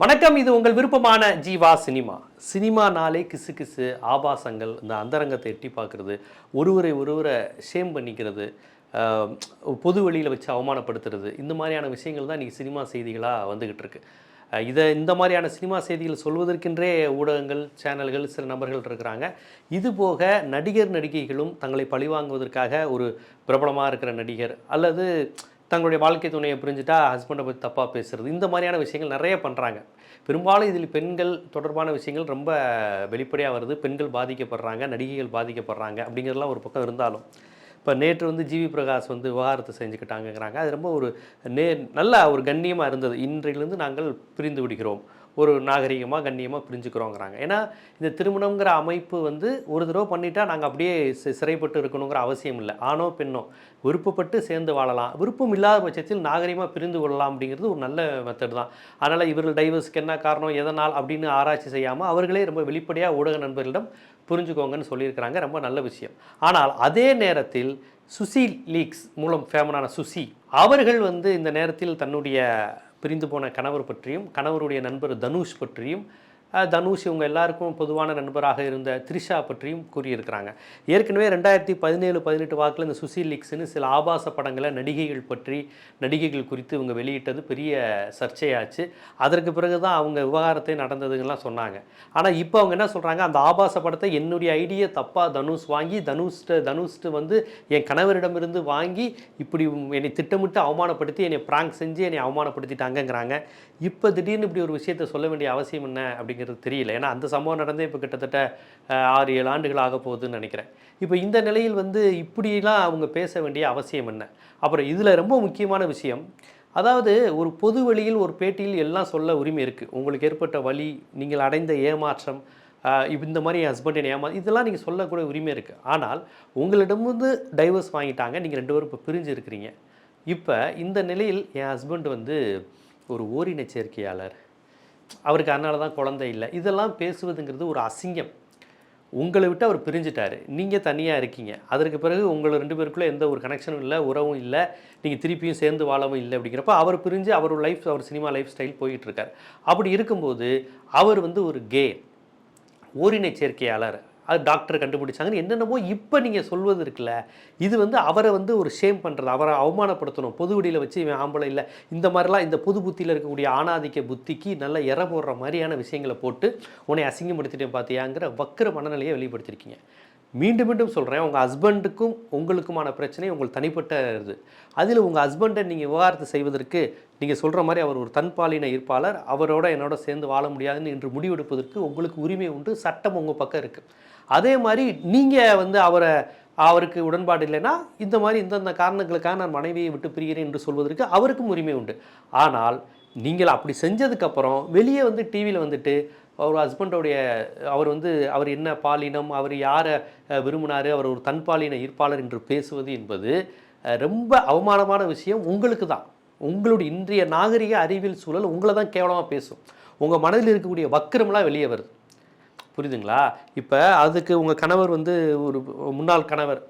வணக்கம் இது உங்கள் விருப்பமான ஜீவா சினிமா. சினிமானாலே கிசு கிசு ஆபாசங்கள் இந்த அந்தரங்கத்தை எட்டி பார்க்குறது ஒருவரை ஒருவரை ஷேம் பண்ணிக்கிறது பொது வெளியில் வச்சு அவமானப்படுத்துறது இந்த மாதிரியான விஷயங்கள் தான் இன்றைக்கி சினிமா செய்திகளாக வந்துக்கிட்டு இருக்கு. இதை இந்த மாதிரியான சினிமா செய்திகள் சொல்வதற்கென்றே ஊடகங்கள் சேனல்கள் சில நபர்கள் இருக்கிறாங்க. இது போக நடிகர் நடிகைகளும் தங்களை பழிவாங்குவதற்காக ஒரு பிரபலமாக இருக்கிற நடிகர் அல்லது தங்களுடைய வாழ்க்கை துணையை புரிஞ்சுட்டா ஹஸ்பண்டை பற்றி தப்பாக பேசுறது. இந்த மாதிரியான விஷயங்கள் நிறைய பண்ணுறாங்க பெரும்பாலும் இதில் பெண்கள் தொடர்பான விஷயங்கள் ரொம்ப வெளிப்படையாக வருது. பெண்கள் பாதிக்கப்படுறாங்க நடிகைகள் பாதிக்கப்படுறாங்க அப்படிங்கிறதுலாம் ஒரு பக்கம் இருந்தாலும். இப்போ நேற்று வந்து ஜிவி பிரகாஷ் வந்து விவகாரத்தை செஞ்சுக்கிட்டாங்கங்கிறாங்க. அது ரொம்ப ஒரு நே நல்ல ஒரு கண்ணியமாக இருந்தது. இன்றையிலிருந்து நாங்கள் பிரிந்து விடுகிறோம். ஒரு நாகரிகமாக கண்ணியமாக பிரிஞ்சுக்கிறோங்கிறாங்க. ஏன்னா இந்த திருமணங்கிற அமைப்பு வந்து ஒரு தடவை பண்ணிட்டா நாங்கள் அப்படியே சிறைப்பட்டு இருக்கணுங்கிற அவசியம் இல்லை. ஆணோ பெண்ணோ விருப்பப்பட்டு சேர்ந்து வாழலாம். விருப்பம் இல்லாத பட்சத்தில் நாகரிகமாக பிரிந்து கொள்ளலாம் அப்படிங்கிறது ஒரு நல்ல மெத்தட் தான். அதனால் இவர்கள் டைவர்ஸ்க்கு என்ன காரணம் எதனால் அப்படின்னு ஆராய்ச்சி செய்யாமல் அவர்களே ரொம்ப வெளிப்படையாக ஊடக நண்பர்களிடம் புரிஞ்சுக்கோங்கன்னு சொல்லியிருக்கிறாங்க. ரொம்ப நல்ல விஷயம். ஆனால் அதே நேரத்தில் சுசி லீக்ஸ் மூலம் ஃபேமனான சுசி அவர்கள் வந்து இந்த நேரத்தில் தன்னுடைய பிரிந்து போன கணவர் பற்றியும் கணவருடைய நண்பர் தனுஷ் பற்றியும் தனுஷ் இவங்க எல்லாருக்கும் பொதுவான நண்பராக இருந்த த்ரிஷா பற்றியும் கூறியிருக்கிறாங்க. ஏற்கனவே ரெண்டாயிரத்தி பதினேழு பதினெட்டு வாக்கில் இந்த சுசி லீக்ஸ்னு சில ஆபாச படங்களை நடிகைகள் பற்றி நடிகைகள் குறித்து இவங்க வெளியிட்டது பெரிய சர்ச்சையாச்சு. அதற்கு பிறகு தான் அவங்க விவகாரத்தை நடந்ததுங்கெல்லாம் சொன்னாங்க. ஆனால் இப்போ அவங்க என்ன சொல்கிறாங்க அந்த ஆபாச படத்தை என்னுடைய ஐடியை தப்பாக தனுஷ் வாங்கி தனுஷ்ட தனுஷ்டு வந்து என் கணவரிடமிருந்து வாங்கி இப்படி என்னை திட்டமிட்டு அவமானப்படுத்தி என்னை ப்ராங்க் செஞ்சு என்னை அவமானப்படுத்திட்டாங்கங்கிறாங்க. இப்போ திடீர்னு இப்படி ஒரு விஷயத்தை சொல்ல வேண்டிய அவசியம் என்ன அப்படிங்கிறது தெரியல. ஏன்னா அந்த சம்பவம் நடந்தே இப்போ கிட்டத்தட்ட ஆறு ஏழு ஆண்டுகள் ஆக போகுதுன்னு நினைக்கிறேன். இப்போ இந்த நிலையில் வந்து இப்படிலாம் அவங்க பேச வேண்டிய அவசியம் என்ன? அப்புறம் இதில் ரொம்ப முக்கியமான விஷயம் அதாவது ஒரு பொது வழியில் ஒரு பேட்டியில் எல்லாம் சொல்ல உரிமை இருக்குது உங்களுக்கு ஏற்பட்ட வழி நீங்கள் அடைந்த ஏமாற்றம் இந்த மாதிரி என் ஹஸ்பண்ட் ஏமா இதெல்லாம் நீங்கள் சொல்லக்கூடிய உரிமை இருக்குது ஆனால் உங்களிடமிருந்து வந்து டைவர்ஸ் வாங்கிட்டாங்க. நீங்கள் ரெண்டு பேரும் இப்போ பிரிஞ்சு இருக்கிறீங்க. இப்போ இந்த நிலையில் என் ஹஸ்பண்ட் வந்து ஒரு ஓரின சேர்க்கையாளர். அவருக்கு அதனால தான் குழந்தை இல்லை. இதெல்லாம் பேசுவதுங்கிறது ஒரு அசிங்கம். உங்களை விட்டு அவர் பிரிஞ்சிட்டார். நீங்கள் தனியாக இருக்கீங்க. அதற்கு பிறகு உங்களை ரெண்டு பேருக்குள்ளே எந்த ஒரு கனெக்ஷனும் இல்லை உறவும் இல்லை. நீங்கள் திருப்பியும் சேர்ந்து வாழவும் இல்லை அப்படிங்கிறப்ப அவர் பிரிஞ்சு அவர் லைஃப் அவர் சினிமா லைஃப் ஸ்டைல் போயிட்டுருக்கார் அப்படி இருக்கும்போது அவர் வந்து ஒரு கே ஓரினை சேர்க்கையாளர். அது டாக்டர் கண்டுபிடிச்சாங்கன்னு என்னென்னமோ இப்போ நீங்கள் சொல்வது இருக்குல்ல. இது வந்து அவரை வந்து ஒரு ஷேம் பண்ணுறது அவரை அவமானப்படுத்தணும். பொது வெளியில் வச்சு இவன் ஆம்பளை இல்லை. இந்த மாதிரிலாம் இந்த புது புத்தியில் இருக்கக்கூடிய ஆணாதிக்க புத்திக்கு நல்ல இற போடுற மாதிரியான விஷயங்களை போட்டு உன்னை அசிங்கப்படுத்திட்டேன் பார்த்தியாங்கிற வக்கர மனநிலையை வெளிப்படுத்திருக்கீங்க. மீண்டும் மீண்டும் சொல்கிறேன் உங்கள் ஹஸ்பண்டுக்கும் உங்களுக்குமான பிரச்சனை உங்கள் தனிப்பட்ட இது. அதில் உங்கள் ஹஸ்பண்டை நீங்கள் விவகாரத்தை செய்வதற்கு நீங்கள் சொல்கிற மாதிரி அவர் ஒரு தன்பாலின ஈர்ப்பாளர் அவரோட என்னோட சேர்ந்து வாழ முடியாதுன்னு என்று முடிவெடுப்பதற்கு உங்களுக்கு உரிமை உண்டு. சட்டம் உங்கள் பக்கம் இருக்குது அதே மாதிரி நீங்கள் வந்து அவரை அவருக்கு உடன்பாடு இல்லைன்னா இந்த மாதிரி இந்தந்த காரணங்களுக்காக நான் மனைவியை விட்டு பிரிகிறேன் என்று சொல்வதற்கு அவருக்கும் உரிமை உண்டு. ஆனால் நீங்கள் அப்படி செஞ்சதுக்கப்புறம் வெளியே வந்து டிவியில் வந்துட்டு அவர் ஹஸ்பண்டோடைய அவர் வந்து அவர் என்ன பாலினம் அவர் யாரை விரும்பினார் அவர் ஒரு தன்பாலின ஈர்ப்பாளர் என்று பேசுவது என்பது ரொம்ப அவமானமான விஷயம் உங்களுக்கு தான். உங்களுடைய இன்றைய நாகரிக அறிவியல் சூழல் உங்களை தான் கேவலமாக பேசும். உங்கள் மனதில் இருக்கக்கூடிய வக்கரம்லாம் வெளியே வருது. புரியுதுங்களா? இப்போ அதுக்கு உங்கள் கணவர் வந்து ஒரு முன்னாள் கணவர்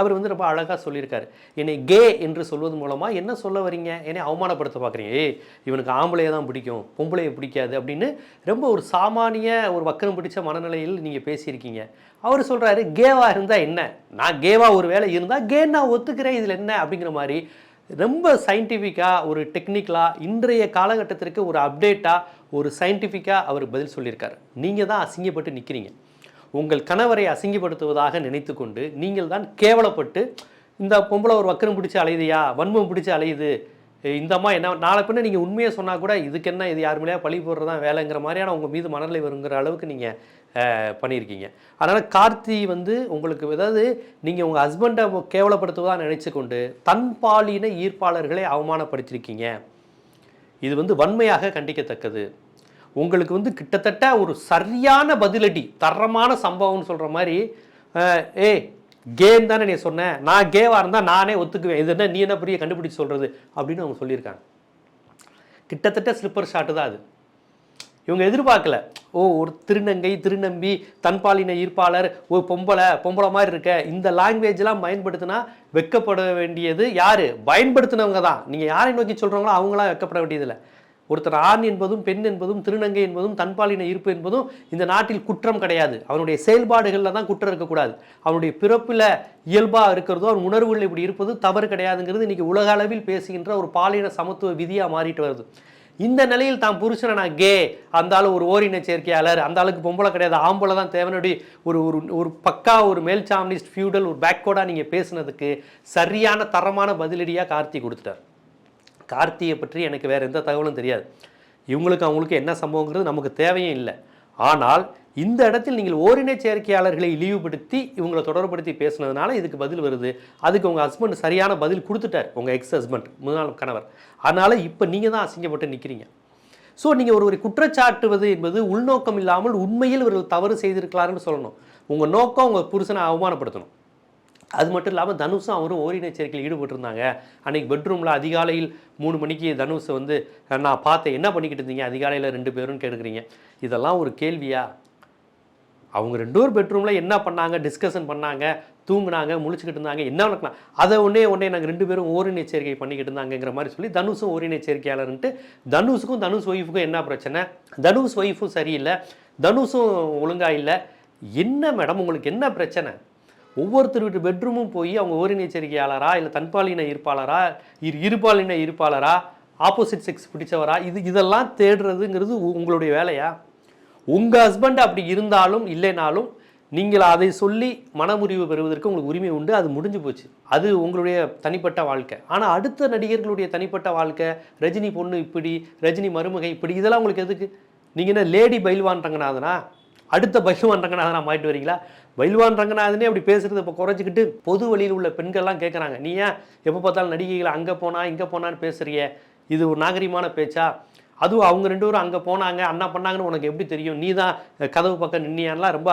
அவர் வந்து ரொம்ப அழகாக சொல்லியிருக்காரு. என்னை கே என்று சொல்வது மூலமாக என்ன சொல்ல வரீங்க? என்னை அவமானப்படுத்த பார்க்குறீங்க. ஏ இவனுக்கு ஆம்பளையை தான் பிடிக்கும் பொம்பளையை பிடிக்காது அப்படின்னு ரொம்ப ஒரு சாமானிய ஒரு வக்கரம் பிடிச்ச மனநிலையில் நீங்கள் பேசியிருக்கீங்க. அவர் சொல்கிறாரு கேவாக இருந்தால் என்ன? நான் கேவா ஒரு வேலை இருந்தால் கே நான் ஒத்துக்கிறேன் இதில் என்ன? அப்படிங்கிற மாதிரி ரொம்ப சயின்டிஃபிக்காக ஒரு டெக்னிக்கலாக இன்றைய காலகட்டத்திற்கு ஒரு அப்டேட்டாக ஒரு சயின்டிஃபிக்காக அவர் பதில் சொல்லியிருக்காரு. நீங்கள் தான் அசிங்கப்பட்டு நிற்கிறீங்க உங்கள் கணவரை அசிங்கப்படுத்துவதாக நினைத்துக்கொண்டு நீங்கள் தான் கேவலப்பட்டு இந்த பொம்பளை ஒரு வக்கரம் பிடிச்சி அலையுதையா வன்மம் பிடிச்சி அலையுது இந்த அம்மா என்ன நாளை பின்ன நீங்கள் உண்மையை சொன்னால் கூட இதுக்கு என்ன இது யார் மேலேயா பழி போடுறதா வேலைங்கிற மாதிரியான உங்கள் மீது மனநிலை வருங்கிற அளவுக்கு நீங்கள் பண்ணியிருக்கீங்க. அதனால் கார்த்தி வந்து உங்களுக்கு ஏதாவது நீங்கள் உங்கள் ஹஸ்பண்டை கேவலப்படுத்துவதாக நினச்சி கொண்டு தன்பாலின ஈர்ப்பாளர்களை அவமானப்படுத்தியிருக்கீங்க இது வந்து வன்மையாக கண்டிக்கத்தக்கது. உங்களுக்கு வந்து கிட்டத்தட்ட ஒரு சரியான பதிலடி தரமான சம்பவம்னு சொல்கிற மாதிரி ஏ கேம் தானே நீ சொன்னேன் நான் கேவாக இருந்தால் நானே ஒத்துக்குவேன். இது என்ன நீ என்ன பெரிய கண்டுபிடிச்சு சொல்கிறது அப்படின்னு அவங்க சொல்லியிருக்காங்க. கிட்டத்தட்ட ஸ்லிப்பர் ஷாட்டு தான் அது. இவங்க எதிர்பார்க்கல. ஓ ஒரு திருநங்கை திருநம்பி தன்பாலின ஈர்ப்பாளர் ஓ பொம்பளை பொம்பளை மாதிரி இருக்க. இந்த லாங்குவேஜ்லாம் பயன்படுத்தினா வெக்கப்பட வேண்டியது யார்? பயன்படுத்தினவங்க தான். நீங்கள் யாரை நோக்கி சொல்கிறவங்களோ அவங்களாம் வெக்கப்பட வேண்டியதில்லை. ஒருத்தர் ஆண் என்பதும் பெண் என்பதும் திருநங்கை என்பதும் தன்பாலின இருப்பு என்பதும் இந்த நாட்டில் குற்றம் கிடையாது. அவனுடைய செயல்பாடுகளில் தான் குற்றம் இருக்கக்கூடாது. அவனுடைய பிறப்பில் இயல்பாக இருக்கிறதோ அவன் உணர்வுகள் இப்படி இருப்பது தவறு கிடையாதுங்கிறது இன்னைக்கு உலக அளவில் பேசுகின்ற ஒரு பாலின சமத்துவ விதியாக மாறிட்டு வருது. இந்த நிலையில் தான் புருஷனை நான் கே அந்த ஒரு ஓரின சேர்க்கையாளர் அந்த ஆளுக்கு பொம்பளை கிடையாது ஆம்பளை தான் தேவனடி ஒரு ஒரு ஒரு பக்கா ஒரு மேல்சாமினிஸ்ட் ஃபியூடல் ஒரு பேக்வர்டாக நீங்கள் பேசுனதுக்கு சரியான தரமான பதிலடியாக கார்த்தி கொடுத்துட்டார். கார்த்தியை பற்றி எனக்கு வேறு எந்த தகவலும் தெரியாது. இவங்களுக்கு அவங்களுக்கு என்ன சம்பவங்கிறது நமக்கு தேவையும் இல்லை. ஆனால் இந்த இடத்தில் நீங்கள் ஓரின சேர்க்கையாளர்களை இழிவுபடுத்தி இவங்களை தொடர்படுத்தி பேசுனதுனால இதுக்கு பதில் வருது. அதுக்கு உங்கள் ஹஸ்பண்ட் சரியான பதில் கொடுத்துட்டார். உங்கள் எக்ஸ் ஹஸ்பண்ட் முதல் கணவர். அதனால் இப்போ நீங்கள் தான் அசிங்கப்பட்டு நிற்கிறீங்க ஸோ நீங்கள் ஒருவரை குற்றச்சாட்டுவது என்பது உள்நோக்கம் இல்லாமல் உண்மையில் இவர்கள் தவறு செய்திருக்கலாருன்னு சொல்லணும். உங்கள் நோக்கம் உங்கள் புருஷனை அவமானப்படுத்தணும். அது மட்டும் இல்லாமல் தனுஷும் அவரும் ஓரின சேர்க்கையில் ஈடுபட்டிருந்தாங்க. அன்னைக்கு பெட்ரூமில் அதிகாலையில் மூணு மணிக்கு தனுஷை வந்து நான் பார்த்தேன் என்ன பண்ணிக்கிட்டு இருந்தீங்க? அதிகாலையில் ரெண்டு பேரும் கேட்குறீங்க இதெல்லாம் ஒரு கேள்வியா? அவங்க ரெண்டு பேரும் பெட்ரூமில் என்ன பண்ணாங்க? டிஸ்கஷன் பண்ணாங்க தூங்குனாங்க முழிச்சுக்கிட்டு இருந்தாங்க என்ன நடக்கலாம் அதை ஒன்றே ஒன்றே நாங்கள் ரெண்டு பேரும் ஓரின சேர்க்கை பண்ணிக்கிட்டு இருந்தாங்கங்கிற மாதிரி சொல்லி தனுஷும் ஓரின சேர்க்கையாளர்ன்ட்டு தனுஷுக்கும் தனுஷ் ஒய்ஃபுக்கும் என்ன பிரச்சனை? தனுஷ் ஒய்ஃபும் சரியில்லை. தனுஷும் ஒழுங்காக இல்லை. என்ன மேடம் உங்களுக்கு என்ன பிரச்சனை? ஒவ்வொருத்தர் வீட்டு பெட்ரூமும் போய் அவங்க ஓரின எச்சரிக்கையாளராக இல்லை தன்பாலின இருப்பாளரா இரு இருபாலின இருப்பாளரா ஆப்போசிட் செக்ஸ் பிடிச்சவரா? இது இதெல்லாம் தேடுறதுங்கிறது உ- உங்களுடைய வேலையா? உங்கள் ஹஸ்பண்ட் அப்படி இருந்தாலும் இல்லைனாலும் நீங்கள் அதை சொல்லி மனமுறிவு பெறுவதற்கு உங்களுக்கு உரிமை உண்டு அது முடிஞ்சு போச்சு. அது உங்களுடைய தனிப்பட்ட வாழ்க்கை. ஆனால் அடுத்த நடிகர்களுடைய தனிப்பட்ட வாழ்க்கை ரஜினி பொண்ணு இப்படி ரஜினி மருமகை இப்படி இதெல்லாம் உங்களுக்கு எதுக்கு? நீங்கள் என்ன லேடி பைல்வான் ரங்கநாதனா? அடுத்த பைல்வான் ரங்கநாதனா மாறிட்டு வரீங்களா? பைல்வான் ரங்கநாதனே அப்படி பேசுறது இப்போ குறைச்சிக்கிட்டு பொது வழியில் உள்ள பெண்கள்லாம் கேட்குறாங்க நீ ஏன் எப்போ பார்த்தாலும் நடிகைகளை அங்கே போனா இங்கே போனான்னு பேசுகிறீங்க இது ஒரு நாகரிகமான பேச்சா? அதுவும் அவங்க ரெண்டு பேரும் அங்கே போனாங்க அண்ணா பண்ணாங்கன்னு உனக்கு எப்படி தெரியும்? நீ தான் கதவு பக்கம் நின்னியான்லாம் ரொம்ப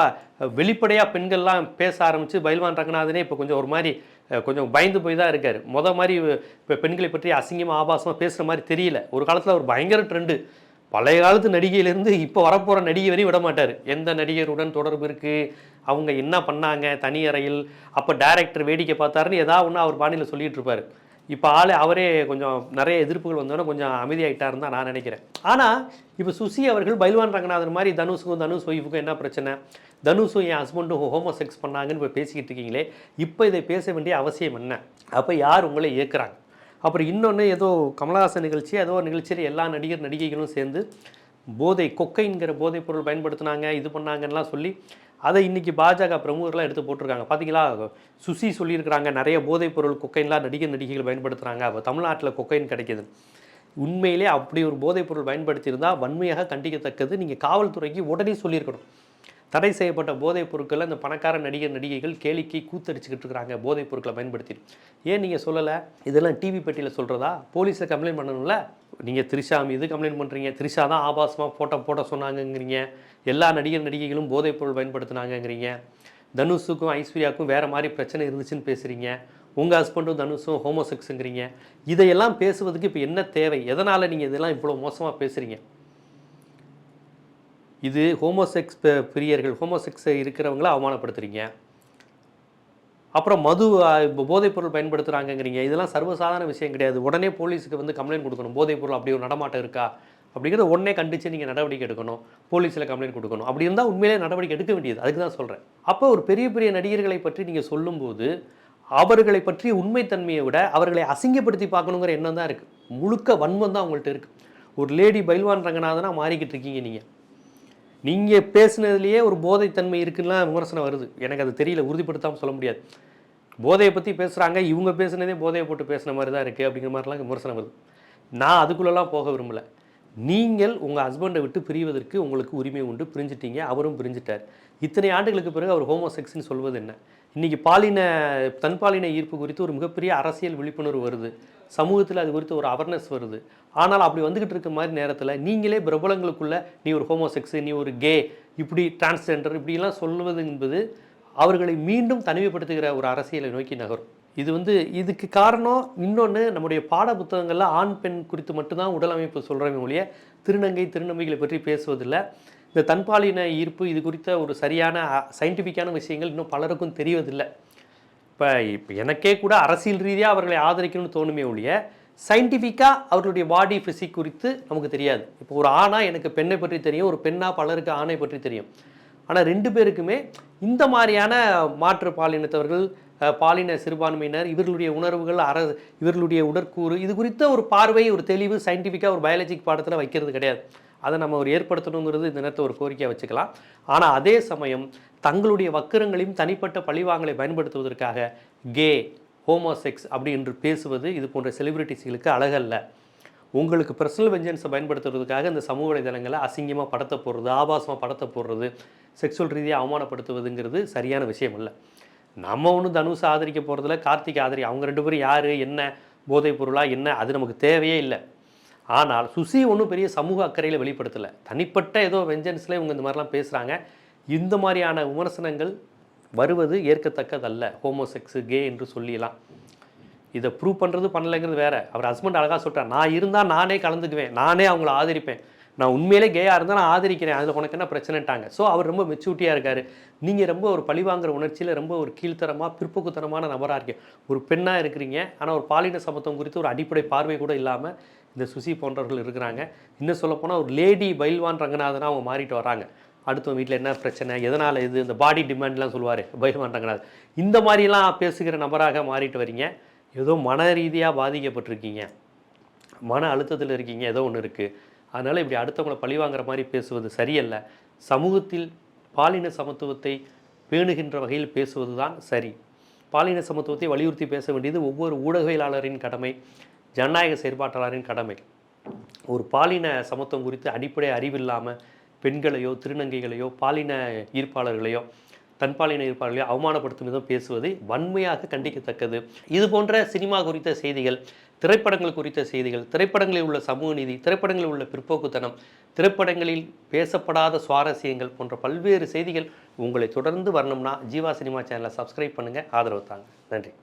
வெளிப்படையாக பெண்கள்லாம் பேச ஆரம்பித்து பைல்வான் ரங்கநாதனே இப்போ கொஞ்சம் ஒரு மாதிரி கொஞ்சம் பயந்து போய் தான் இருக்கார். மொதல் மாதிரி இப்போ பெண்களை பற்றி அசிங்கமாக ஆபாசமாக பேசுகிற மாதிரி தெரியல. ஒரு காலத்தில் ஒரு பயங்கர ட்ரெண்டு பழைய காலத்து நடிகையிலேருந்து இப்போ வரப்போகிற நடிகை வரையும் விட மாட்டார். எந்த நடிகருடன் தொடர்பு இருக்குது அவங்க என்ன பண்ணாங்க? தனி அறையில். அப்போ டைரக்டர் வேடிக்கை பார்த்தாருன்னு ஏதாவது ஒன்று அவர் பாணியில் சொல்லிட்டு இருப்பார். இப்போ ஆளே அவரே கொஞ்சம் நிறைய எதிர்ப்புகள் வந்தோன்னே கொஞ்சம் அமைதியாகிட்டாருன்னு தான் நான் நினைக்கிறேன். ஆனால் இப்போ சுசி அவர்கள் பைல்வான் ரங்கநாதன் மாதிரி தனுஷுக்கும் தனுஷ் ஒய்ஃபுக்கும் என்ன பிரச்சனை? தனுஷும் என் ஹஸ்பண்டும் ஹோமோ செக்ஸ் பண்ணாங்கன்னு இப்போ பேசிக்கிட்டு இருக்கீங்களே இப்போ இதை பேச வேண்டிய அவசியம் என்ன? அப்போ யார் உங்களை ஏற்கிறாங்க அப்புறம் இன்னொன்று ஏதோ கமலஹாசன் நிகழ்ச்சி ஏதோ ஒரு நிகழ்ச்சியில் எல்லா நடிகர் நடிகைகளும் சேர்ந்து போதை கொக்கைங்கிற போதைப் பொருள் பயன்படுத்தினாங்க இது பண்ணாங்கன்னெலாம் சொல்லி அதை இன்றைக்கி பாஜக பிரமுகர்லாம் எடுத்து போட்டிருக்காங்க. பார்த்தீங்களா சுசி சொல்லியிருக்கிறாங்க நிறைய போதைப் பொருள் கொக்கைன்லாம் நடிகர் நடிகைகள் பயன்படுத்துகிறாங்க அப்போ தமிழ்நாட்டில் கொக்கைன் கிடைக்கிது. உண்மையிலே அப்படி ஒரு போதைப் பொருள் பயன்படுத்தியிருந்தால் வன்மையாக கண்டிக்கத்தக்கது. நீங்கள் காவல்துறைக்கு உடனே சொல்லியிருக்கணும். தடை செய்யப்பட்ட போதைப் பொருட்களை இந்த பணக்கார நடிகர் நடிகைகள் கேளிக்கை கூத்தடிச்சுக்கிட்டு இருக்கிறாங்க. போதைப் பொருட்களை பயன்படுத்தி. ஏன் நீங்கள் சொல்லலை? இதெல்லாம் டிவி பெட்டியில் சொல்கிறதா போலீஸை கம்ப்ளைண்ட் பண்ணணும்ல? நீங்கள் த்ரிஷா மீது கம்ப்ளைண்ட் பண்ணுறீங்க த்ரிஷா தான் ஆபாசமாக ஃபோட்டோ போட்ட சொன்னாங்கங்கிறீங்க. எல்லா நடிகர் நடிகைகளும் போதைப் பொருள் பயன்படுத்தினாங்கங்கிறீங்க. தனுஷுக்கும் ஐஸ்வர்யாவுக்கும் வேறு மாதிரி பிரச்சனை இருந்துச்சுன்னு பேசுகிறீங்க உங்கள் ஹஸ்பண்டும் தனுஷும் ஹோமோசெக்ஸுங்கிறீங்க இதையெல்லாம் பேசுவதுக்கு இப்போ என்ன தேவை? எதனால் நீங்கள் இதெல்லாம் இவ்வளோ மோசமாக பேசுகிறீங்க இது ஹோமோசெக்ஸ் பிரியர்கள் ஹோமோசெக்ஸ் இருக்கிறவங்கள அவமானப்படுத்துறீங்க. அப்புறம் மது இப்போ போதைப்பொருள் பயன்படுத்துகிறாங்கங்கிறீங்க இதெல்லாம் சர்வசாதாரண விஷயம் கிடையாது. உடனே போலீஸுக்கு வந்து கம்ப்ளைண்ட் கொடுக்கணும். போதைப்பொருள் அப்படி ஒரு நடமாட்டம் இருக்கா? அப்படிங்கிறத உடனே கண்டித்து நீங்கள் நடவடிக்கை எடுக்கணும். போலீஸில் கம்ப்ளைண்ட் கொடுக்கணும். அப்படி இருந்தால் உண்மையிலே நடவடிக்கை எடுக்க வேண்டியது. அதுக்கு தான் சொல்கிறேன் அப்போ ஒரு பெரிய பெரிய நடிகர்களை பற்றி நீங்கள் சொல்லும்போது அவர்களை பற்றி உண்மைத்தன்மையை விட அவர்களை அசிங்கப்படுத்தி பார்க்கணுங்கிற எண்ணம் தான் இருக்குது முழுக்க வன்மம் தான் அவங்கள்ட்ட இருக்குது ஒரு லேடி பைல்வான் ரங்கநாதனாக மாறிக்கிட்டு இருக்கீங்க நீங்கள் நீங்கள் பேசுனதுலேயே ஒரு போதைத்தன்மை இருக்குன்னா விமர்சனம் வருது. எனக்கு அது தெரியல உறுதிப்படுத்தாமல் சொல்ல முடியாது. போதையை பற்றி பேசுகிறாங்க இவங்க பேசுனதே போதையை போட்டு பேசுன மாதிரி தான் இருக்குது அப்படிங்கிற மாதிரிலாம் விமர்சனம் வருது. நான் அதுக்குள்ளெல்லாம் போக விரும்பலை. நீங்கள் உங்கள் ஹஸ்பண்டை விட்டு பிரிவதற்கு உங்களுக்கு உரிமை உண்டு. பிரிஞ்சிட்டீங்க அவரும் பிரிஞ்சிட்டார். இத்தனை ஆண்டுகளுக்கு பிறகு அவர் ஹோமோசெக்ஸ்னு சொல்வது என்ன? இன்றைக்கி பாலின தன்பாலின ஈர்ப்பு குறித்து ஒரு மிகப்பெரிய அரசியல் விழிப்புணர்வு வருது. சமூகத்தில் அது குறித்து ஒரு அவேர்னஸ் வருது. ஆனால் அப்படி வந்துக்கிட்டு இருக்க மாதிரி நேரத்தில் நீங்களே பிரபலங்களுக்குள்ள நீ ஒரு ஹோமோசெக்ஸு நீ ஒரு கே இப்படி டிரான்ஸ்ஜெண்டர் இப்படிலாம் சொல்லுவது என்பது அவர்களை மீண்டும் தனிமைப்படுத்துகிற ஒரு அரசியலை நோக்கி நகரும். இது வந்து இதுக்கு காரணம் இன்னொன்று நம்முடைய பாட புத்தகங்களில் ஆண் பெண் குறித்து மட்டும்தான் உடலமைப்பு சொல்கிறவங்க ஒழிய திருநங்கை திருநம்பிகளை பற்றி பேசுவதில்லை. இந்த தன்பாலின ஈர்ப்பு இது குறித்த ஒரு சரியான சயின்டிஃபிக்கான விஷயங்கள் இன்னும் பலருக்கும் தெரிவதில்லை. இப்போ இப்போ எனக்கே கூட அரசியல் ரீதியாக அவர்களை ஆதரிக்கணும்னு தோணுமே ஒழிய சயின்டிஃபிக்காக அவர்களுடைய பாடி ஃபிசிக் குறித்து நமக்கு தெரியாது. இப்போ ஒரு ஆணாக எனக்கு பெண்ணை பற்றி தெரியும் ஒரு பெண்ணாக பலருக்கு ஆணை பற்றி தெரியும். ஆனால் ரெண்டு பேருக்குமே இந்த மாதிரியான மாற்று பாலினத்தவர்கள் பாலின சிறுபான்மையினர் இவர்களுடைய உணர்வுகள் அற இவர்களுடைய உடற்கூறு இது குறித்த ஒரு பார்வை ஒரு தெளிவு சயின்டிஃபிக்காக ஒரு பயாலஜிக் பாடத்தில் வைக்கிறது கிடையாது. அதை நம்ம ஒரு ஏற்படுத்தணுங்கிறது இந்த நேரத்தை ஒரு கோரிக்கையாக வச்சுக்கலாம். ஆனால் அதே சமயம் தங்களுடைய வக்கிரங்களையும் தனிப்பட்ட பழிவாங்களை பயன்படுத்துவதற்காக கே ஹோமோசெக்ஸ் அப்படி என்று பேசுவது இது போன்ற செலிபிரிட்டிஸ்களுக்கு அழகல்ல. உங்களுக்கு பர்சனல் வெஞ்சன்ஸை பயன்படுத்துறதுக்காக இந்த சமூக வலைதளங்களை அசிங்கமாக படத்தை போடுறது ஆபாசமாக படத்தை போடுறது செக்ஸுவல் ரீதியாக அவமானப்படுத்துவதுங்கிறது சரியான விஷயம் இல்லை. நம்ம ஒன்றும் தனுஷை ஆதரிக்க போகிறதில்ல கார்த்திக் ஆதரி அவங்க ரெண்டு பேரும் யார் என்ன போதைப் பொருளாக என்ன அது நமக்கு தேவையே இல்லை. ஆனால் சுசி ஒன்றும் பெரிய சமூக அக்கறையில் வெளிப்படுத்தலை. தனிப்பட்ட ஏதோ வெஞ்சன்ஸில் இவங்க இந்த மாதிரிலாம் பேசுகிறாங்க இந்த மாதிரியான விமர்சனங்கள் வருவது ஏற்கத்தக்கதல்ல. ஹோமோசெக்ஸு கே என்று சொல்லிடலாம் இதை ப்ரூவ் பண்ணுறது பண்ணலைங்கிறது வேறு. அவர் ஹஸ்பண்ட் அழகாக சொல்லிட்டார் நான் இருந்தால் நானே கலந்துக்குவேன். நானே அவங்கள ஆதரிப்பேன். நான் உண்மையிலே கேயாக இருந்தால் நான் ஆதரிக்கிறேன். அதில் உனக்கு என்ன பிரச்சனைட்டாங்க ஸோ அவர் ரொம்ப மெச்சூரிட்டியாக இருக்கார். நீங்கள் ரொம்ப ஒரு பழிவாங்கிற உணர்ச்சியில் ரொம்ப ஒரு கீழ்த்தரமாக பிற்போக்குத்தனமான நபராக இருக்கீங்க. ஒரு பெண்ணாக இருக்கிறீங்க. ஆனால் ஒரு பாலின சமத்துவம் குறித்து ஒரு அடிப்படை பார்வை கூட இல்லாமல் இந்த சுசி போன்றவர்கள் இருக்கிறாங்க. இன்னும் சொல்லப்போனால் ஒரு லேடி பைல்வான் ரங்கநாதனாக அவங்க மாறிட்டு வராங்க. அடுத்த வீட்டில் என்ன பிரச்சனை? எதனால் இது? இந்த பாடி டிமாண்ட்லாம் சொல்லுவார் பைல்வான் ரங்கநாதன். இந்த மாதிரிலாம் பேசுகிற நபராக மாறிட்டு வரீங்க. ஏதோ மன ரீதியாக பாதிக்கப்பட்டிருக்கீங்க. மன அழுத்தத்தில் இருக்கீங்க ஏதோ ஒன்று இருக்குது அதனால் இப்படி அடுத்தவங்களை பழிவாங்குற மாதிரி பேசுவது சரியல்ல. சமூகத்தில் பாலின சமத்துவத்தை பேணுகின்ற வகையில் பேசுவது தான் சரி. பாலின சமத்துவத்தை வலியுறுத்தி பேச வேண்டியது ஒவ்வொரு ஊடகவியலாளரின் கடமை. ஜனநாயக செயற்பாட்டாளரின் கடமை. ஒரு பாலின சமத்துவம் குறித்து அடிப்படை அறிவில்லாமல் பெண்களையோ திருநங்கைகளையோ பாலின ஈர்ப்பாளர்களையோ தன்பாலின ஈர்ப்பாளர்களையோ அவமானப்படுத்தும் விதம் பேசுவது வன்மையாக கண்டிக்கத்தக்கது. இது போன்ற சினிமா குறித்த செய்திகள் திரைப்படங்கள் குறித்த செய்திகள் திரைப்படங்களில் உள்ள சமூக நீதி திரைப்படங்களில் உள்ள பிற்போக்குத்தனம் திரைப்படங்களில் பேசப்படாத சுவாரஸ்யங்கள் போன்ற பல்வேறு செய்திகள் உங்களை தொடர்ந்து வரணும்னா ஜீவா சினிமா சேனலை சப்ஸ்கிரைப் பண்ணுங்கள் ஆதரவு தாங்க. நன்றி.